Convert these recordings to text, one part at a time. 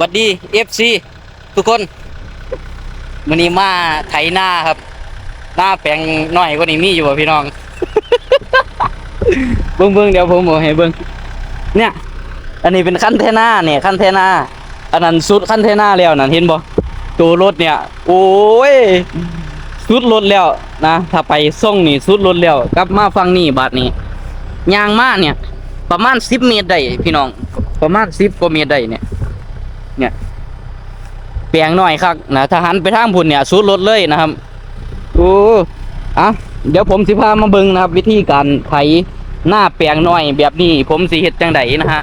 วัสดีเอฟซีทุกคนวันนี้มาไถหน้าครับ หน้าแปลงหน่อยกว่านี้มีอยู่บ่พี่น้อง เบิ้งเบิ้งเดี๋ยวผมเอาให้เบิ้งเนี่ย อันนี้เป็นขั้นเทน่าเนี่ยขั้นเทน่าอันนั้นสุดขั้นเทน่าแล้วนั่นเห็นบ่ตัวรถเนี่ย โอ้ยสุดรถแล้วนะถ้าไปส่งนี่สุดรถแล้วกลับมาฟังนี่บาดนี้ยางมาเนี่ย ประมาณสิบเมตรได้พี่น้อง ประมาณสิบกว่าเมตรได้เนี่ย เนี่ยแปลงหน่อยครับนะถ้าหันไปทางพุ่นเนี่ยสุดรถเลยนะครับโอ้อะเดี๋ยวผมสิพามาเบิ่งนะครับ วิธีการไถหน้าแปลงหน่อยแบบนี้ ผมสิเฮ็ดจังไดนะฮะ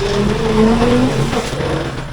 よいしょ。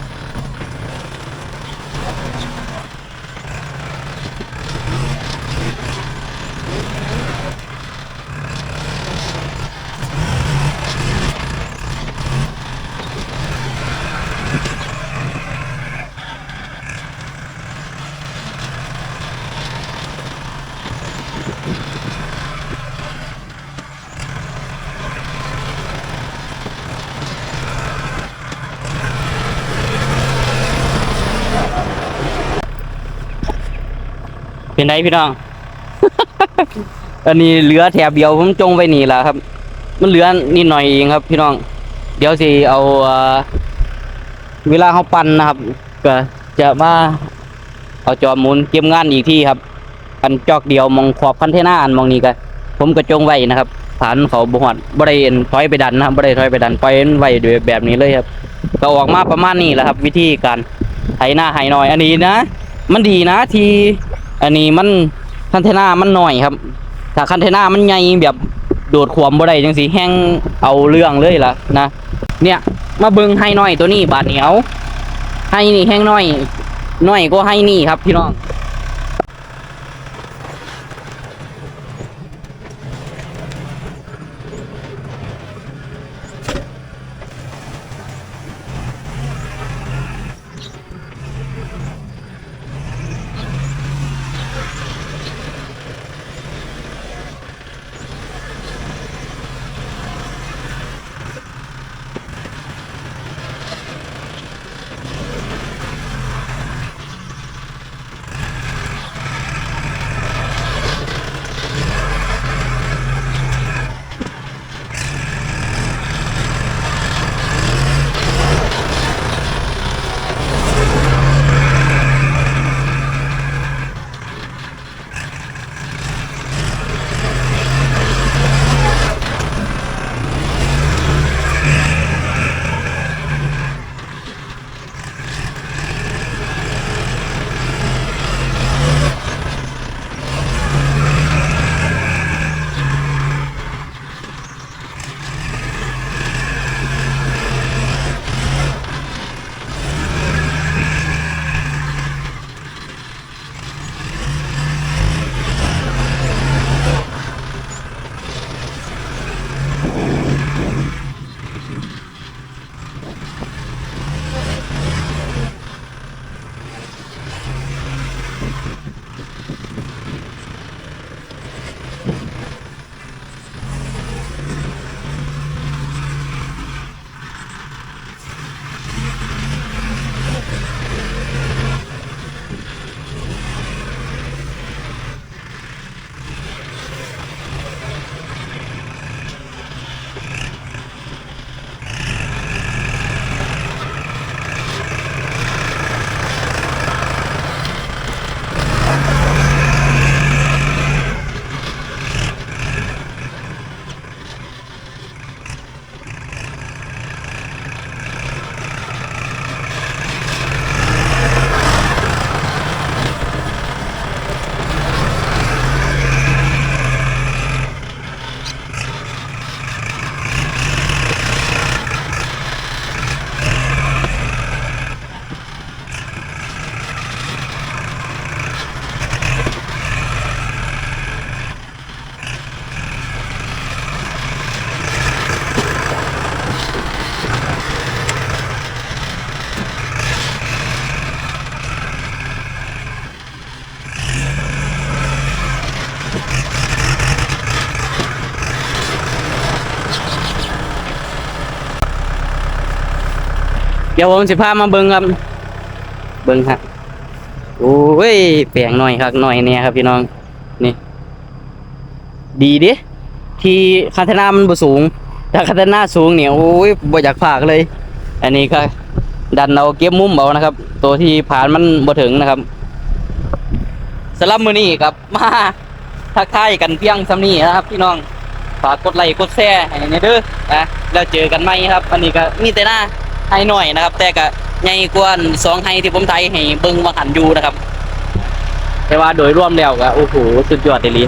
เป็นไงพี่น้อง อันนี้เหลือแถบเดียวผมจงไว้นี่แหละครับ มันเหลือนิดหน่อยเองครับ พี่น้อง เดี๋ยวสิเอาเวลาเขาปั่นนะครับ ก็จะมาเอาจอมุนเก็บงานอีกที่ครับ อันจอกเดียวมองขอบคันเทน่าอันมองนี้ก็ผมก็จงไว้นะครับฐานเขาบหอดบริเวณถอยไปดันนะครับบริเวณถอยไปดันปล่อยนไว้ด้วยแบบนี้เลยครับก็ออกมาประมาณนี้แหละครับ วิธีการไถหน้าไถหน่อยอันนี้นะ มันดีนะที อันนี้มันคันเทน่ามันหน่อยครับ ถ้าคันเทน่ามันใหญ่แบบโดดขวมบ่ได้จังสีแห้งเอาเรื่องเลยล่ะนะเนี่ยมาเบิงให้หน่อยตัวนี้บาดเหนียวให้นี่แห้งหน่อยหน่อยก็ให้นี่ครับพี่น้อง เดี๋ยวผมสิพามาเบิ่งครับ เบิ่งฮะโอ้ยแปลงหน่อยครับหน่อยเนี่ยครับพี่น้องนี่ ดีเดิที่คาทนามันบ่สูงถ้าคาทนาสูงเนี่ยโอ้ยบ่อยากพากเลย อันนี้ก็ดันเอาเก็บมุมเอานะครับ ตัวที่ผ่านมันบ่ถึงนะครับสำหรับมือนี้ครับมาทักทายกันเพียงสำนี้นะครับ พี่น้องฝากกดไลค์กดแชร์ให้ในเด้อนะแล้วเจอกันใหม่ครับ อันนี้ก็มีแต่หน้า ให้หน่อยนะครับ แต่ก็ใหญ่กว่าสองไฮที่ผมไทยให้เบิ้งมาหันอยู่นะครับ แต่ว่าโดยรวมแล้วก็โอ้โหสุดยอดเลยลี